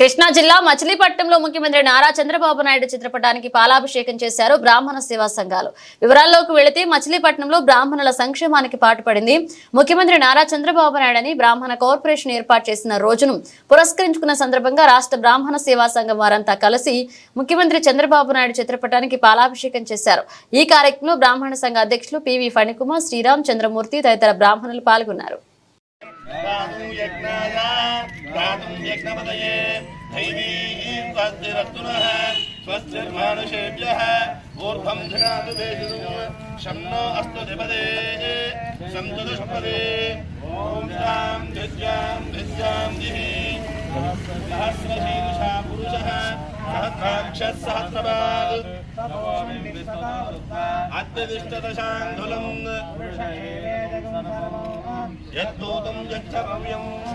కృష్ణా జిల్లా మచిలీపట్నంలో ముఖ్యమంత్రి నారా చంద్రబాబు నాయుడు చిత్రపటానికి పాలాభిషేకం చేశారు బ్రాహ్మణ సేవా సంఘాలు. వివరాల్లోకి వెళితే మచిలీపట్నంలో బ్రాహ్మణుల సంక్షేమానికి పాటుపడింది. ముఖ్యమంత్రి నారా చంద్రబాబు నాయుడు అని బ్రాహ్మణ కార్పొరేషన్ ఏర్పాటు చేసిన రోజును పురస్కరించుకున్న సందర్భంగా రాష్ట్ర బ్రాహ్మణ సేవా సంఘం వారంతా కలిసి ముఖ్యమంత్రి చంద్రబాబు నాయుడు చిత్రపటానికి పాలాభిషేకం చేశారు. ఈ కార్యక్రమంలో బ్రాహ్మణ సంఘ అధ్యక్షులు పివి ఫణికుమార్ శ్రీరామ్ చంద్రమూర్తి తదితర బ్రాహ్మణులు పాల్గొన్నారు. यज्ञपतये दैवीं स्वस्तिरस्तुनः स्वस्तिर्मानुषेभ्यः ऊर्ध्वं जगातु भेषजं शं नो अस्तु द्विपदे सन्तु दुष्पदे ॐ शां धिज्यां धिज्यां दिः सहस्रशीर्षा पुरुषः सहस्राक्षः सहस्रपाल् अत्यतिष्ठदशाङ्गुलम् यद्भूतं यच्छव्यं शामृतशेषानः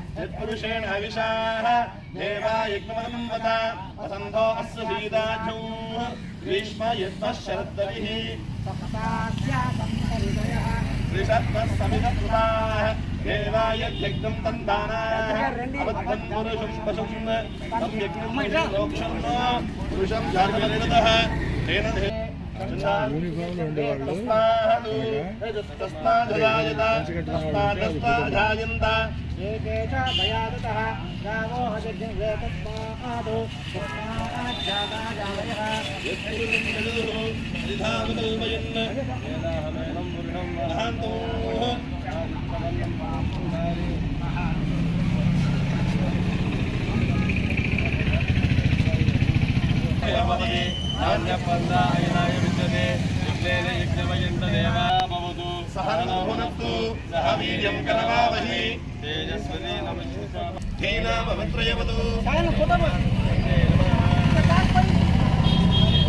यत्पुरुषेण हविषाः देवा यज्ञमदं वद वसन्तो अस्य सीदाख्यौ ग्रीष्म यद्मः शरद्दविः ऋषत्वः समिधकृताः देवा यद्यज्ञं तन्दानाः अबद्धं पुरुषं पशुं तं यज्ञं मोक्षं पुरुषं जार्गनिरतः तेन धे యూనిఫామ్లో ఉండేవాళ్ళు తస్మాద్ తస్మాద్ ఏకేచ భయాదతః రామో హజజ్ఞం వేతస్మాదు తస్మాజ్జాగాజాలయః సహనోహునత్తు సహ వీర్యం కరవావహి ధీనామభిత్రయవతు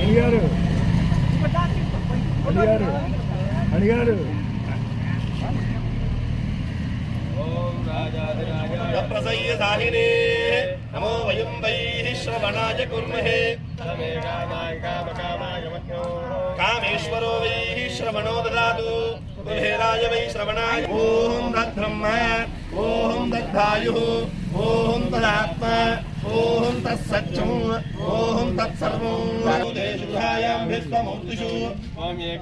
అడిగారు. అడిగారు. అడిగారు. ప్రసయ్య సాహినే. నమో వయం వైః శ్రవణాయ కుర్మహే. కామేశ్వరో వైః శ్రవణో దదాతు కుబేరాయ వై శ్రవణాయ ఓం తద్బ్రహ్మ ఓం తద్ధాయు ఓం తదాత్మ ఓం తత్సత్యం ఓం తత్సర్వం దేశుభాయాం విశ్వమూర్తిషు